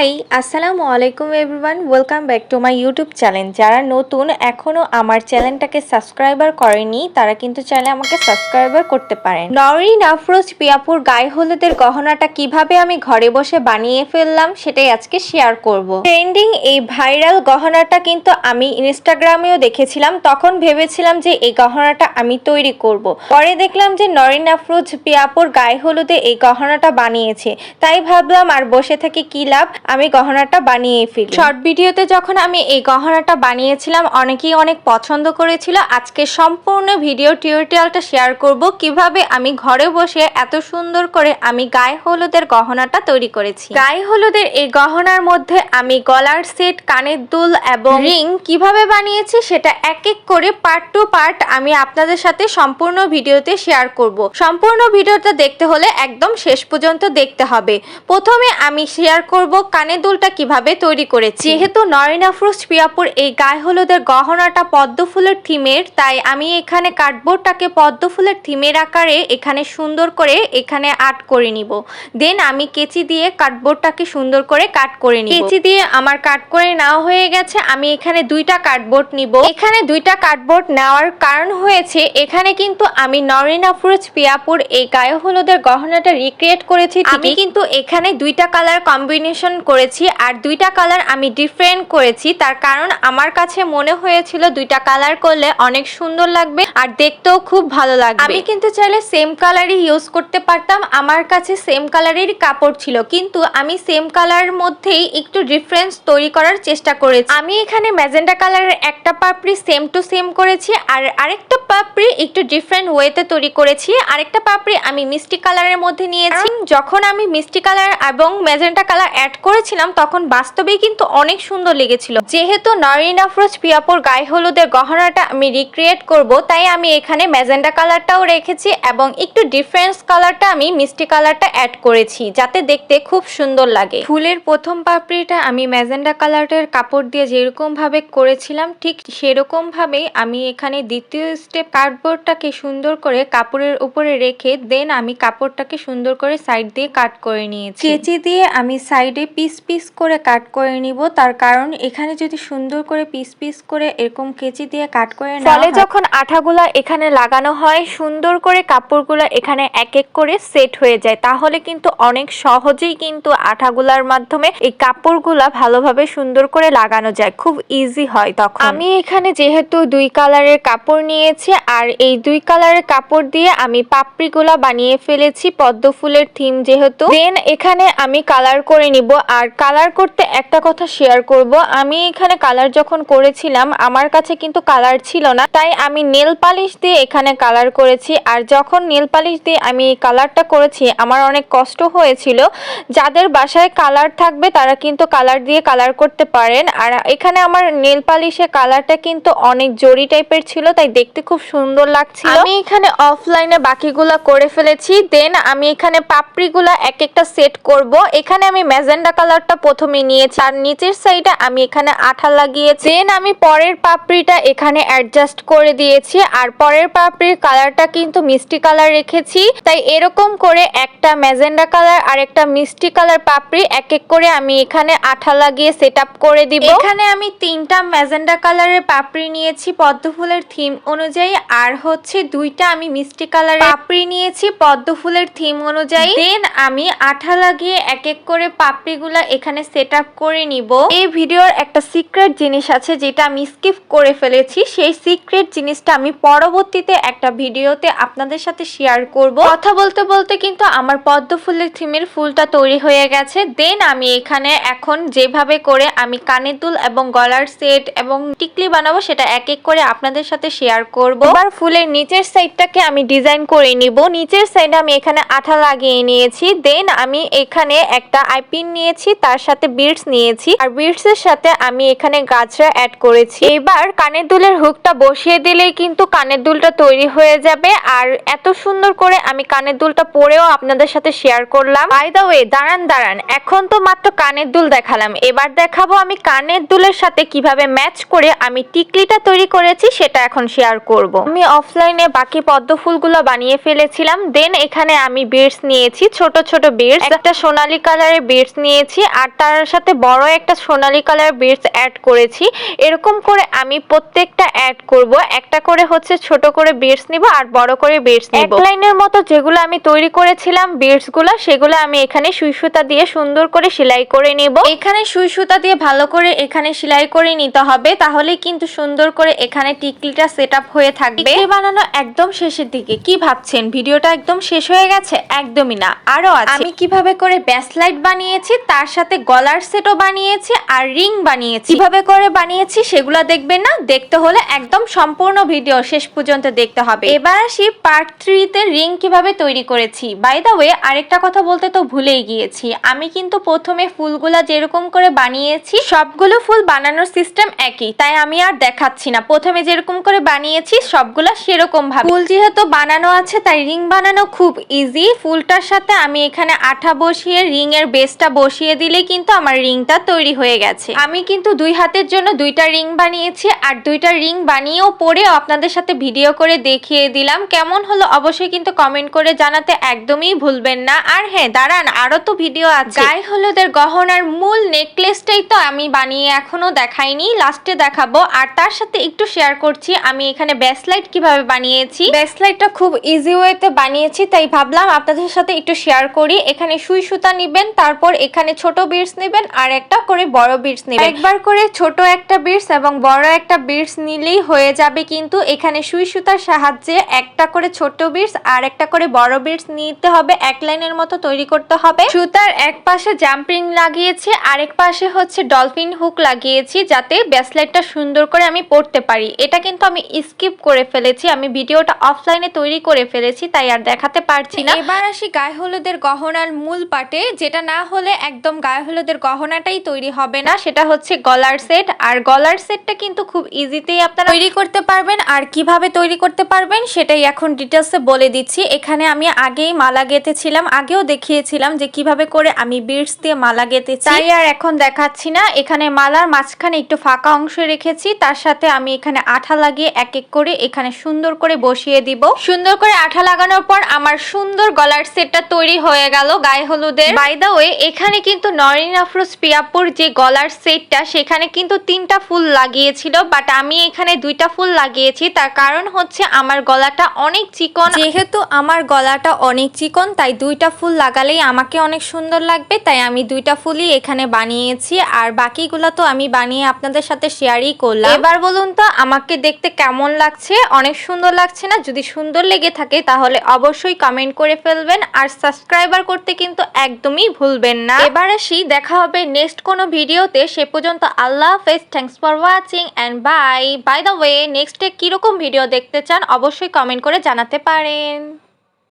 High আসসালামু আলাইকুম everyone welcome back to my YouTube channel যারা নতুন এখনও আমার চ্যানেলটাকে সাবস্ক্রাইবার করেনি, তারা কিন্তু চাইলে আমাকে সাবস্ক্রাইবার করতে পারেন। নরিন আফরোজ পিয়াপুর, গায়ে হলুদের গহনাটা কীভাবে আমি ঘরে বসে বানিয়ে ফেললাম, সেটাই আজকে শেয়ার করব। ট্রেন্ডিং এই ভাইরাল গহনাটা কিন্তু আমি ইনস্টাগ্রামেও দেখেছিলাম, তখন ভেবেছিলাম যে এই গহনাটা আমি তৈরি করব। পরে দেখলাম যে নরিন আফরোজ পিয়াপুর, গায়ে হলুদে এই গহনাটা বানিয়েছে। তাই ভাবলাম আর বসে থেকে কি লাভ? আমি গহনাটা বানিয়ে ফেলি। শর্ট ভিডিওতে যখন আমি এই গহনাটা বানিয়েছিলাম অনেকেই অনেক পছন্দ করেছিল। আজকে সম্পূর্ণ ভিডিও টিউটোরিয়ালটা শেয়ার করব কীভাবে আমি ঘরে বসে এত সুন্দর করে আমি গায়ে হলুদের গহনাটা তৈরি করেছি। গায়ে হলুদের এই গহনার মধ্যে আমি গলার সেট কানের দুল এবং রিং কীভাবে বানিয়েছি সেটা এক এক করে পার্ট টু পার্ট আমি আপনাদের সাথে সম্পূর্ণ ভিডিওতে শেয়ার করব। সম্পূর্ণ ভিডিওটা দেখতে হলে একদম শেষ পর্যন্ত দেখতে হবে। প্রথমে আমি শেয়ার করব কানের দুলটা কীভাবে তৈরি করেছি? যেহেতু নরিন আফরোজ পিয়াপুর এই গায়ে হলুদের গহনাটা পদ্ম ফুলের থিমের তাই আমি এখানে কার্ডবোর্ডটাকে পদ্ম ফুলের থিমের আকারে এখানে সুন্দর করে এখানে আর্ট করে নিব। দেন আমি কেচি দিয়ে কার্ডবোর্ডটাকে সুন্দর করে কাট করে নিব। কেচি দিয়ে আমার কাট করে নেওয়া হয়ে গেছে আমি এখানে দুইটা কার্ডবোর্ড নিব। এখানে দুইটা কার্ডবোর্ড নেওয়ার কারণ হয়েছে এখানে কিন্তু আমি নরিন আফরোজ পিয়াপুর এই গায়ে হলুদের গহনাটা রিক্রিয়েট করেছি আমি কিন্তু এখানে দুইটা কালার কম্বিনেশন করেছি আর দুইটা কালার আমি ডিফারেন্ট করেছি। তার কারণ আমার কাছে মনে হয়েছিল দুইটা কালার করলে অনেক সুন্দর লাগবে আর দেখতেও খুব ভালো লাগবে। আমি কিন্তু চাইলে সেম কালারই ইউজ করতে পারতাম। আমার কাছে সেম কালারেরই কাপড় ছিল। কিন্তু আমি সেম কালারের মধ্যেই একটু ডিফারেন্স তৈরি করার চেষ্টা করেছি। আমি এখানে ম্যাজেন্ডা কালারের একটা পাপড়ি সেম টু সেম করেছি আর আরেকটা পাপড়ি একটু ডিফারেন্ট ওয়েতে তৈরি করেছি। আরেকটা পাপড়ি আমি মিষ্টি কালারের মধ্যে নিয়েছি। যখন আমি মিষ্টি কালার এবং ম্যাজেন্টা কালার অ্যাড করেছিলাম, তখন বাস্তবেই কিন্তু অনেক সুন্দর লেগেছিল। যেহেতু নরিন আফরোজ পিয়াপুর গায়ে হলুদের গহনাটা আমি রিক্রিয়েট করব, তাই আমি এখানে ম্যাজেন্টা কালারটাও রেখেছি এবং একটু ডিফারেন্স কালারটা আমি মিষ্টি কালারটা অ্যাড করেছি, যাতে দেখতে খুব সুন্দর লাগে। ফুলের প্রথম পাপড়িটা আমি ম্যাজেন্ডা কালারের কাপড় দিয়ে যেরকম ভাবে করেছিলাম, ঠিক সেরকম ভাবেই আমি এখানে দ্বিতীয় স্টেপ কার্ডবোর্ডটাকে সুন্দর করে কাপড়ের উপরে রেখে দেন আমি কাপড়টাকে সুন্দর করে সাইড দিয়ে কাট করে নিয়েছি। কেচি দিয়ে আমি সাইডে পিস পিস করে কাট করে নিব। তার কারণ এখানে যদি সুন্দর করে পিস পিস করে এরকম কেচি দিয়ে কাট করে ফলে যখন আঠাগুলা এখানে লাগানো হয় সুন্দর করে কাপড়গুলো এখানে এক এক করে সেট হয়ে যায়। তাহলে কিন্তু অনেক সহজেই কিন্তু আঠাগুলার মাধ্যমে এই কাপড়গুলা ভালোভাবে সুন্দর করে লাগানো যায়। খুব ইজি হয় তখন। আমি এখানে যেহেতু দুই কালারের কাপড় নিয়েছি আর এই দুই কালারের কাপড় দিয়ে আমি পাপড়িগুলা বানিয়ে ফেলেছি। পদ্ম ফুলের থিম যেহেতু। দেন এখানে আমি কালার করে নিব। আর কালার করতে একটা কথা শেয়ার করব। আমি এখানে কালার যখন করেছিলাম, আমার কাছে কিন্তু কালার ছিল না। তাই আমি নেল পালিশ দিয়ে এখানে কালার করেছি। আর যখন নেল পালিশ দিয়ে আমি কালারটা করেছি, আমার অনেক কষ্ট হয়েছিল। যাদের বাসায় কালার থাকবে, তারা কিন্তু কালার দিয়ে কালার করতে পারেন। আর এখানে আমার নেল পালিশের কালারটা কিন্তু অনেক জরি টাইপের ছিল, তাই দেখতে খুব সুন্দর লাগছিল। আমি এখানে অফলাইনে বাকিগুলা করে ফেলেছি। দেন আমি এখানে পাপড়িগুলা এক একটা সেট করব। এখানে আমি ম্যাজেন্ডা কালারটা প্রথমে নিয়েছি। আর নিচের সাইডে আমি এখানে আঠা লাগিয়েছি। দেন আমি পরের পাপড়িটা এখানে অ্যাডজাস্ট করে দিয়েছি। আর পরের পাপড়ির কালারটা কিন্তু মিষ্টি কালার রেখেছি। তাই এরকম করে একটা ম্যাজেন্ডা কালার আর একটা মিষ্টি কালার পাপড়ি এক এক করে আমি এখানে আঠা লাগিয়ে সেট করে দিব। এখানে আমি তিনটা ম্যাজেন্ডা কালারের পাপড়ি নিয়েছি পদ্মফুলের থিম অনুযায়ী। আর হচ্ছে দুইটা আমি মিষ্টি কালারের পাপড়ি নিয়েছি পদ্মফুলের থিম অনুযায়ী। দেন আমি আঠা লাগিয়ে এক এক করে পাপড়িগুলা এখানে সেট আপ করে নিব। এই ভিডিওর একটা সিক্রেট জিনিস আছে যেটা আমি স্কিপ করে ফেলেছি। সেই সিক্রেট জিনিসটা আমি পরবর্তীতে একটা ভিডিওতে আপনাদের সাথে শেয়ার করব। কথা বলতে বলতে কিন্তু আমার পদ্ম ফুলের থিমের ফুলটা তৈরি হয়ে গেছে। দেন আমি এখানে এখন যেভাবে করে আমি কানের দুল এবং গলার সেট এবং টিকলি বানাবো সেটা এক এক করে আপনাদের সাথে শেয়ার করব। এবার ফুলের নিচের সাইডটাকে আমি ডিজাইন করে নিব। নিচের সাইডে আমি এখানে আঠা লাগিয়ে নিয়েছি। দেন আমি এখানে একটা আইপিন নিয়েছি। তার সাথে বিটস নিয়েছি। আর বিটস এর সাথে আমি এখানে গাছরা অ্যাড করেছি। এবার কানের দুলের হুকটা বসিয়ে দিলেই কিন্তু কানের দুলটা তৈরি হয়ে যাবে। আর এত সুন্দর করে আমি কানের দুলটা পরেও আপনাদের সাথে শেয়ার করলাম। বাই দা ওয়ে দাঁড়ান দাঁড়ান। এখন তো মাত্র কানের দুল দেখালাম। এবার দেখাবো আমি কানের দুলের সাথে কীভাবে ম্যাচ করে আমি টিকলিটা তৈরি করেছি, সেটা এখন শেয়ার করব। আমি অফলাইনে বাকি পদ্ম ফুলগুলো বানিয়ে ফেলেছিলাম। দেন এখানে আমি বিটস নিয়েছি, ছোট ছোট বিটস একটা সোনালী কালারের বিটস নিয়েছি। দিয়েছি আর তার সাথে বড় একটা সোনালী কালার বিটস অ্যাড করেছি। এরকম করে আমি প্রত্যেকটা অ্যাড করব। একটা করে হচ্ছে ছোট করে বিটস নিব আর বড় করে বিটস নিব। এক লাইনের মতো যেগুলো আমি তৈরি করেছিলাম বিটসগুলো সেগুলো আমি এখানে সুই সুতা দিয়ে সুন্দর করে সেলাই করে নিব। এখানে সুই সুতা দিয়ে ভালো করে এখানে সেলাই করে নিতে হবে তাহলে কিন্তু সুন্দর করে এখানে টিকলিটা সেট আপ হয়ে থাকবে। বানানো একদম শেষের দিকে। কি ভাবছেন? ভিডিওটা একদম শেষ হয়ে গেছে? একদমই না আরও আছে। আমি কীভাবে করে ব্যাসলাইট বানিয়েছি তার সাথে গলার সেটও বানিয়েছি আর রিং বানিয়েছি। কীভাবে করে বানিয়েছি সেগুলো দেখবেন না? দেখতে হলে একদম সম্পূর্ণ ভিডিও শেষ পর্যন্ত দেখতে হবে। এবার আসি পার্ট থ্রিতে রিং কীভাবে তৈরি করেছি। বাই দা ওয়ে আরেকটা কথা বলতে তো ভুলেই গিয়েছি। আমি কিন্তু প্রথমে ফুলগুলা যেরকম করে বানিয়েছি, সবগুলো ফুল বানানোর সিস্টেম একই। তাই আমি আর দেখাচ্ছি না। প্রথমে যেরকম করে বানিয়েছি, সবগুলা সেরকম ভাবে ফুল যেহেতু বানানো আছে, তাই রিং বানানো খুব ইজি ফুলটার সাথে আমি এখানে আঠা বসিয়ে রিং এর বেসটা বসিয়ে দিলে কিন্তু আমার রিংটা তৈরি হয়ে গেছে। আমি কিন্তু দুই হাতের জন্য দুইটা রিং বানিয়েছি আর দুইটা রিং বানিয়েও পরেও আপনাদের সাথে ভিডিও করে দেখিয়ে দিলাম। কেমন হলো অবশ্যই কিন্তু কমেন্ট করে জানাতে একদমই ভুলবেন না। আর হ্যাঁ দাঁড়ান আরও তো ভিডিও আছে। গায়ে হলুদের গহনার মূল নেকলেসটাই তো আমি বানিয়ে এখনও দেখাইনি। লাস্টে দেখাবো। আর তার সাথে একটু শেয়ার করছি আমি এখানে ব্যাসলাইট কীভাবে বানিয়েছি। ব্যাসলাইটটা খুব ইজি ওয়েতে বানিয়েছি তাই ভাবলাম আপনাদের সাথে একটু শেয়ার করি। এখানে সুই সুতা নিবেন তারপর এখানে ছোট বিটস নেবেন আর একটা করে বড় বিটস নেবেন। একবার করে ছোট একটা বিটস এবং বড় একটা বিটস নিলেই হয়ে যাবে কিন্তু এখানে সুই সুতার সাহায্যে একটা করে ছোট বিটস আর একটা করে বড় বিটস নিতে হবে। এক লাইনের মতো তৈরি করতে হবে। সুতার এক পাশে জাম্পিং লাগিয়েছি, আরেক পাশে হচ্ছে ডলফিন হুক লাগিয়েছি যাতে ব্যাসলাইটটা সুন্দর করে আমি পড়তে পারি। এটা কিন্তু আমি স্কিপ করে ফেলেছি, আমি ভিডিওটা অফলাইনে তৈরি করে ফেলেছি, তাই আর দেখাতে পারছি না। এবার আসি গায়ে হলুদের গহনার মূল পাটে, যেটা না হলে একদম গায়ে হলুদের গহনাটাই তৈরি হবে না, সেটা হচ্ছে গলার সেট। আর গলার সেটটা কিন্তু খুব ইজিতেই আপনারা তৈরি করতে পারবেন। আর কীভাবে তৈরি করতে পারবেন সেটাই এখন ডিটেলসে বলে দিচ্ছি। এখানে আমি আগেই মালা গেঁথেছিলাম, আগেও দেখিয়েছিলাম যে কীভাবে করে আমি বিটস দিয়ে মালা গেঁথেছি। তাই আর এখন দেখাচ্ছি না। এখানে মালার মাঝখানে একটু ফাঁকা অংশ রেখেছি। তার সাথে আমি এখানে আঠা লাগিয়ে এক এক করে এখানে সুন্দর করে বসিয়ে দিব। সুন্দর করে আঠা লাগানোর পর আমার সুন্দর গলার সেটটা তৈরি হয়ে গেল গায়ে হলুদের। বাই দা ওয়ে এখানে কিন্তু নরিন আফরোজ পিয়াপুর যে গলার সেটটা সেখানে কিন্তু তিনটা ফুল লাগিয়েছিল বাট আমি এখানে দুইটা ফুল লাগিয়েছি। তার কারণ হচ্ছে আমার গলাটা অনেক চিকন। যেহেতু আমার গলাটা অনেক চিকন তাই দুইটা ফুল লাগালেই আমাকে অনেক সুন্দর লাগবে তাই আমি দুইটা ফুলই এখানে বানিয়েছি। আর বাকিগুলো তো আমি বানিয়ে আপনাদের সাথে শেয়ারই করলাম। এবার বলুন তো আমাকে দেখতে কেমন লাগছে? অনেক সুন্দর লাগছে না? যদি সুন্দর লেগে থাকে তাহলে অবশ্যই কমেন্ট করে ফেলবেন। আর সাবস্ক্রাইবার করতে কিন্তু একদমই ভুলবেন না। এবার আসি, দেখা হবে নেক্সট কোনো ভিডিওতে। সে পর্যন্ত আল্লাহ হাফেজ thanks for watching and bye bye the way নেক্সটে কীরকম ভিডিও দেখতে চান অবশ্যই কমেন্ট করে জানাতে পারেন।